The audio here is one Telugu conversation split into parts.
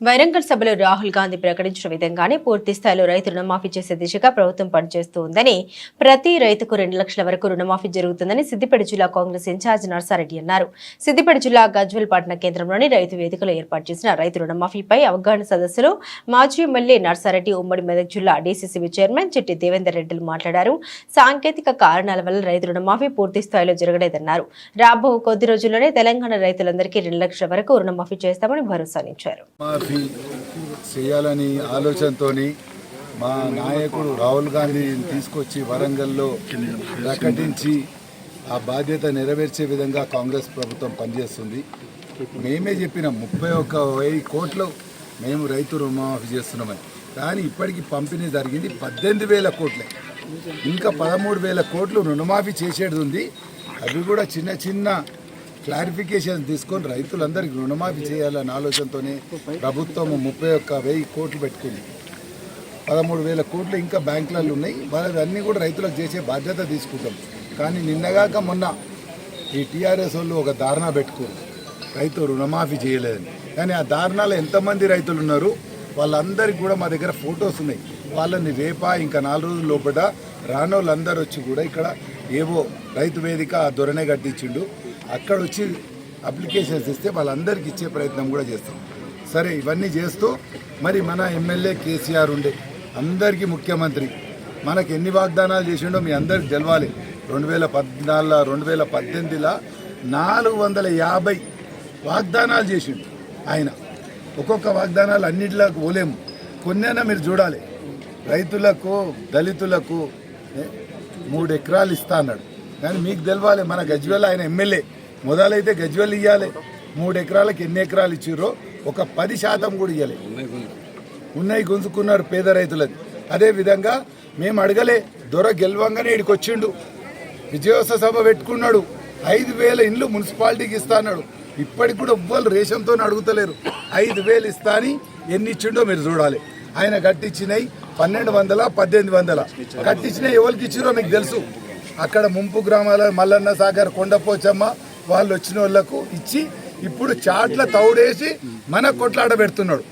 వైరంగల్ సభలో రాహుల్ గాంధీ ప్రకటించిన విధంగానే పూర్తి స్థాయిలో రైతు రుణమాఫీ చేసే దిశగా ప్రభుత్వం పనిచేస్తూ ఉందని ప్రతి రైతుకు రెండు లక్షల వరకు రుణమాఫీ జరుగుతుందని సిద్దిపేట జిల్లా కాంగ్రెస్ ఇన్ఛార్జ్ నర్సారెడ్డి అన్నారు. సిద్దిపేట జిల్లా గజ్వల్ పట్టణ కేంద్రంలోని రైతు వేదికలో ఏర్పాటు చేసిన రైతు రుణమాఫీపై అవగాహన సదస్సులో మాజీ ఎమ్మెల్యే నర్సారెడ్డి ఉమ్మడి మెదక్ జిల్లా డీసీసీబీ చైర్మన్ చెట్టి దేవేందర్ రెడ్డిలు మాట్లాడారు. సాంకేతిక కారణాల వల్ల రైతు రుణమాఫీ పూర్తి స్థాయిలో జరగలేదన్నారు. రాబో కొద్ది రోజుల్లోనే తెలంగాణ రైతులందరికీ రెండు లక్షల వరకు రుణమాఫీ చేస్తామని భరోసానిచ్చారు. మాఫీ చేయాలని ఆలోచనతోని మా నాయకుడు రాహుల్ గాంధీని తీసుకొచ్చి వరంగల్లో ప్రకటించి ఆ బాధ్యత నెరవేర్చే విధంగా కాంగ్రెస్ ప్రభుత్వం పనిచేస్తుంది. మేమే చెప్పిన ముప్పై ఒక్క వెయ్యి కోట్లు మేము రైతు రుణమాఫీ చేస్తున్నామని. కానీ ఇప్పటికి పంపిణీ జరిగింది పద్దెనిమిది వేల కోట్లే. ఇంకా పదమూడు వేల కోట్లు రుణమాఫీ చేసేది ఉంది. అవి కూడా చిన్న చిన్న క్లారిఫికేషన్ తీసుకొని రైతులందరికీ రుణమాఫీ చేయాలనే ఆలోచనతోనే ప్రభుత్వం ముప్పై ఒక్క వెయ్యి కోట్లు పెట్టుకుంది. పదమూడు వేల కోట్లు ఇంకా బ్యాంకులలో ఉన్నాయి. వాళ్ళది అన్నీ కూడా రైతులకు చేసే బాధ్యత తీసుకుంటాం. కానీ నిన్నగాక మొన్న ఈ టీఆర్ఎస్ వాళ్ళు ఒక ధారణ పెట్టుకోరు రైతు రుణమాఫీ చేయలేదని. కానీ ఆ ధారణలో ఎంతమంది రైతులు ఉన్నారు? వాళ్ళందరికీ కూడా మా దగ్గర ఫొటోస్ ఉన్నాయి. వాళ్ళని రేపా ఇంకా నాలుగు రోజుల లోపల రానోళ్ళందరూ వచ్చి కూడా ఇక్కడ ఏవో రైతు వేదిక ఆ దొరనే కట్టించిండు. అక్కడ వచ్చి అప్లికేషన్స్ ఇస్తే వాళ్ళందరికీ ఇచ్చే ప్రయత్నం కూడా చేస్తాం. సరే ఇవన్నీ చేస్తూ మరి మన ఎమ్మెల్యే కేసీఆర్ ఉండే అందరికీ ముఖ్యమంత్రి. మనకు ఎన్ని వాగ్దానాలు చేసిండో మీ అందరికి తెలవాలి. రెండు వేల పద్నాలుగులో రెండు వేల పద్దెనిమిదిలో నాలుగు వందల యాభై వాగ్దానాలు చేసిండు ఆయన. ఒక్కొక్క వాగ్దానాలు అన్నిటిలో పోలేము. కొన్నైనా మీరు చూడాలి. రైతులకు దళితులకు మూడు ఎకరాలు ఇస్తా అన్నాడు. కానీ మీకు తెలవాలి మన గజ్వేల్ ఆయన ఎమ్మెల్యే. మొదలైతే గజ్వెల్ ఇవ్వాలి మూడు ఎకరాలకు ఎన్ని ఎకరాలు ఇచ్చిర్రో ఒక పది శాతం కూడా ఇవ్వాలి ఉన్నాయి గుంజుకున్నారు పేద రైతులది. అదే విధంగా మేము అడగలే దొర గెలవంగానే ఇక్కడికి వచ్చిండు. విజయోత్సవ సభ పెట్టుకున్నాడు. ఐదు వేల ఇండ్లు మున్సిపాలిటీకి ఇస్తా అన్నాడు. ఇప్పటికి కూడా ఎవ్వరు రేషంతో అడుగుతలేరు. ఐదు వేలు ఇస్తా అని ఎన్ని ఇచ్చిండో మీరు చూడాలి. ఆయన కట్టించినవి పన్నెండు వందల పద్దెనిమిది వందల. కట్టించినవి ఎవరికి ఇచ్చిరో మీకు తెలుసు. అక్కడ ముంపు గ్రామాల మల్లన్న సాగర్ కొండపోచమ్మ వాళ్ళు వచ్చిన వాళ్ళకు ఇచ్చి ఇప్పుడు చాట్ల తౌడేసి మన కొట్లాడ పెడుతున్నాడు.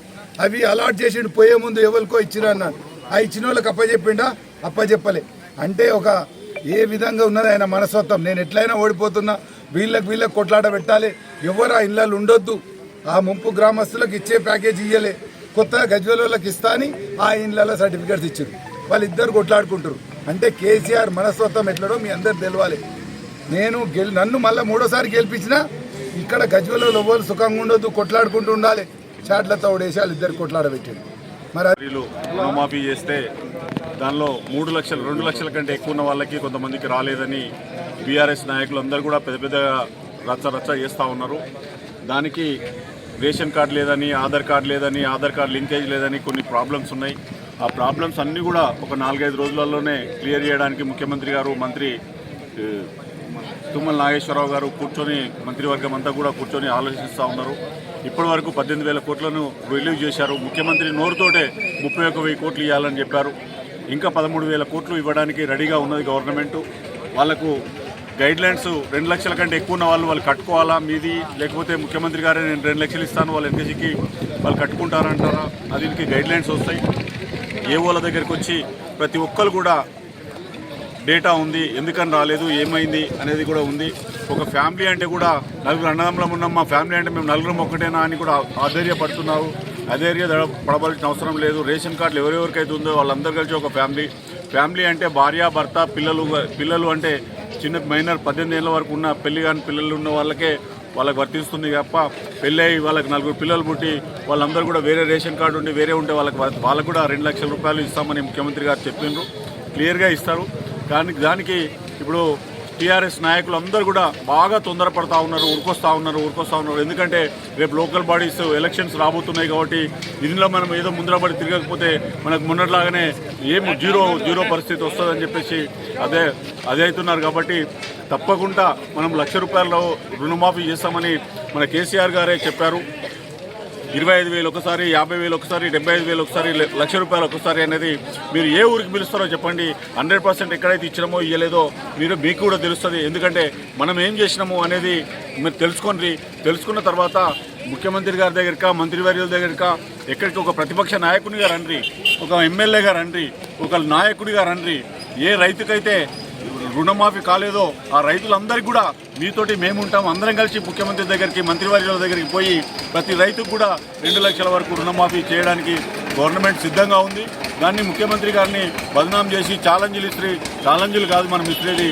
అవి అలాట్ చేసిండు పోయే ముందు ఎవరికో ఇచ్చిరా అన్నాడు. ఆ ఇచ్చిన వాళ్ళకి అప్పచెప్పిండా అప్పచెప్పలే అంటే ఒక ఏ విధంగా ఉన్నది ఆయన మనస్తత్వం? నేను ఎట్లయినా ఓడిపోతున్నా వీళ్ళకి వీళ్ళకి కొట్లాట పెట్టాలి. ఎవరు ఆ ఇళ్ళలు ఉండొద్దు. ఆ ముంపు గ్రామస్తులకు ఇచ్చే ప్యాకేజ్ ఇయ్యలే. కొత్తగా గజ్వేల్ ఇస్తా అని ఆ ఇళ్ళ సర్టిఫికేట్స్ ఇచ్చారు వాళ్ళిద్దరు కొట్లాడుకుంటారు అంటే కేసీఆర్ మనస్తత్వం ఎట్లడో మీ అందరు తెలవాలి. నేను గెలి నన్ను మళ్ళీ మూడోసారి గెలిపించినా ఇక్కడ గజ్వెల్లో ఎవరు సుఖంగా ఉండొద్దు కొట్లాడుకుంటూ ఉండాలి. చాట్లతో ఉడేసి ఇద్దరు కొట్లాడబెట్టింది మరి రుణమాఫీ చేస్తే దానిలో మూడు లక్షలు రెండు లక్షల కంటే ఎక్కువ ఉన్న వాళ్ళకి కొంతమందికి రాలేదని బీఆర్ఎస్ నాయకులు అందరూ కూడా పెద్ద పెద్దగా రచ్చ రచ్చ చేస్తూ ఉన్నారు. దానికి రేషన్ కార్డు లేదని ఆధార్ కార్డు లేదని ఆధార్ కార్డు లింకేజ్ లేదని కొన్ని ప్రాబ్లమ్స్ ఉన్నాయి. ఆ ప్రాబ్లమ్స్ అన్నీ కూడా ఒక నాలుగైదు రోజులలోనే క్లియర్ చేయడానికి ముఖ్యమంత్రి గారు మంత్రి తుమ్మల నాగేశ్వరరావు గారు కూర్చొని మంత్రివర్గం అంతా కూడా కూర్చొని ఆలోచిస్తూ ఉన్నారు. ఇప్పటి వరకు పద్దెనిమిది వేల కోట్లను రిలీవ్ చేశారు. ముఖ్యమంత్రి నోరుతోటే ముప్పై ఒక వెయ్యి కోట్లు ఇవ్వాలని చెప్పారు. ఇంకా పదమూడు వేల కోట్లు ఇవ్వడానికి రెడీగా ఉన్నది గవర్నమెంట్. వాళ్ళకు గైడ్ లైన్స్ రెండు లక్షల కంటే ఎక్కువ ఉన్న వాళ్ళు వాళ్ళు కట్టుకోవాలా మీది? లేకపోతే ముఖ్యమంత్రి గారే నేను రెండు లక్షలు ఇస్తాను వాళ్ళు ఎన్కేసీకి వాళ్ళు కట్టుకుంటారంటారా? అది దీనికి గైడ్ లైన్స్ వస్తాయి. ఏ వాళ్ళ దగ్గరికి వచ్చి ప్రతి ఒక్కరు కూడా డేటా ఉంది ఎందుకని రాలేదు ఏమైంది అనేది కూడా ఉంది. ఒక ఫ్యామిలీ అంటే కూడా నలుగురు అన్నదమ్ములం ఉన్నాం మా ఫ్యామిలీ అంటే మేము నలుగురం ఒక్కటేనా అని కూడా ఆధైర్యపడుతున్నారు అధైర్య పడవలసిన అవసరం లేదు. రేషన్ కార్డులు ఎవరెవరికైతే ఉందో వాళ్ళందరూ కలిసి ఒక ఫ్యామిలీ. ఫ్యామిలీ అంటే భార్య భర్త పిల్లలు పిల్లలు అంటే చిన్న మైనర్ పద్దెనిమిది ఏళ్ళ వరకు ఉన్న పెళ్ళి కాని పిల్లలు ఉన్న వాళ్ళకే వాళ్ళకి వర్తిస్తుంది తప్ప పెళ్ళి వాళ్ళకి నలుగురు పిల్లలు పుట్టి వాళ్ళందరూ కూడా వేరే రేషన్ కార్డు ఉండి వేరే ఉంటే వాళ్ళకి వాళ్ళకు కూడా రెండు లక్షల రూపాయలు ఇస్తామని ముఖ్యమంత్రి గారు చెప్పిండ్రు. క్లియర్గా ఇస్తారు. కానీ దానికి ఇప్పుడు టీఆర్ఎస్ నాయకులు అందరూ కూడా బాగా తొందరపడతా ఉన్నారు ఊరుకొస్తా ఉన్నారు ఊరుకొస్తా ఉన్నారు. ఎందుకంటే రేపు లోకల్ బాడీస్ ఎలక్షన్స్ రాబోతున్నాయి కాబట్టి దీనిలో మనం ఏదో ముందరపడి తిరగకపోతే మనకు మొన్నట్లాగానే ఏం జీరో జీరో పరిస్థితి వస్తుందని చెప్పేసి అదే అదే అవుతున్నారు కాబట్టి తప్పకుండా మనం లక్ష రూపాయల రుణమాఫీ చేస్తామని మన కేసీఆర్ గారే చెప్పారు. ఇరవై ఐదు వేలు ఒకసారి యాభై వేలు ఒకసారి డెబ్బై ఐదు వేలు ఒకసారి లక్ష రూపాయలు ఒకసారి అనేది మీరు ఏ ఊరికి పిలుస్తారో చెప్పండి. హండ్రెడ్ పర్సెంట్ ఎక్కడైతే ఇచ్చినామో ఇవ్వలేదో మీరు మీకు కూడా తెలుస్తుంది. ఎందుకంటే మనం ఏం చేసినాము అనేది మీరు తెలుసుకోండి. తెలుసుకున్న తర్వాత ముఖ్యమంత్రి గారి దగ్గరక మంత్రివర్యుల దగ్గరక ఎక్కడికి ఒక ప్రతిపక్ష నాయకునిగా రండి ఒక ఎమ్మెల్యేగా రండి ఒక నాయకుడిగా రండి. ఏ రైతుకైతే రుణమాఫీ కాలేదో ఆ రైతులందరికీ కూడా మీతోటి మేము ఉంటాం. అందరం కలిసి ముఖ్యమంత్రి దగ్గరికి మంత్రివర్యుల దగ్గరికి పోయి ప్రతి రైతుకు కూడా రెండు లక్షల వరకు రుణమాఫీ చేయడానికి గవర్నమెంట్ సిద్ధంగా ఉంది. దాన్ని ముఖ్యమంత్రి గారిని బదనాం చేసి ఛాలెంజ్లు ఇస్త్రీ ఛాలెంజ్లు కాదు మనం ఇచ్చేది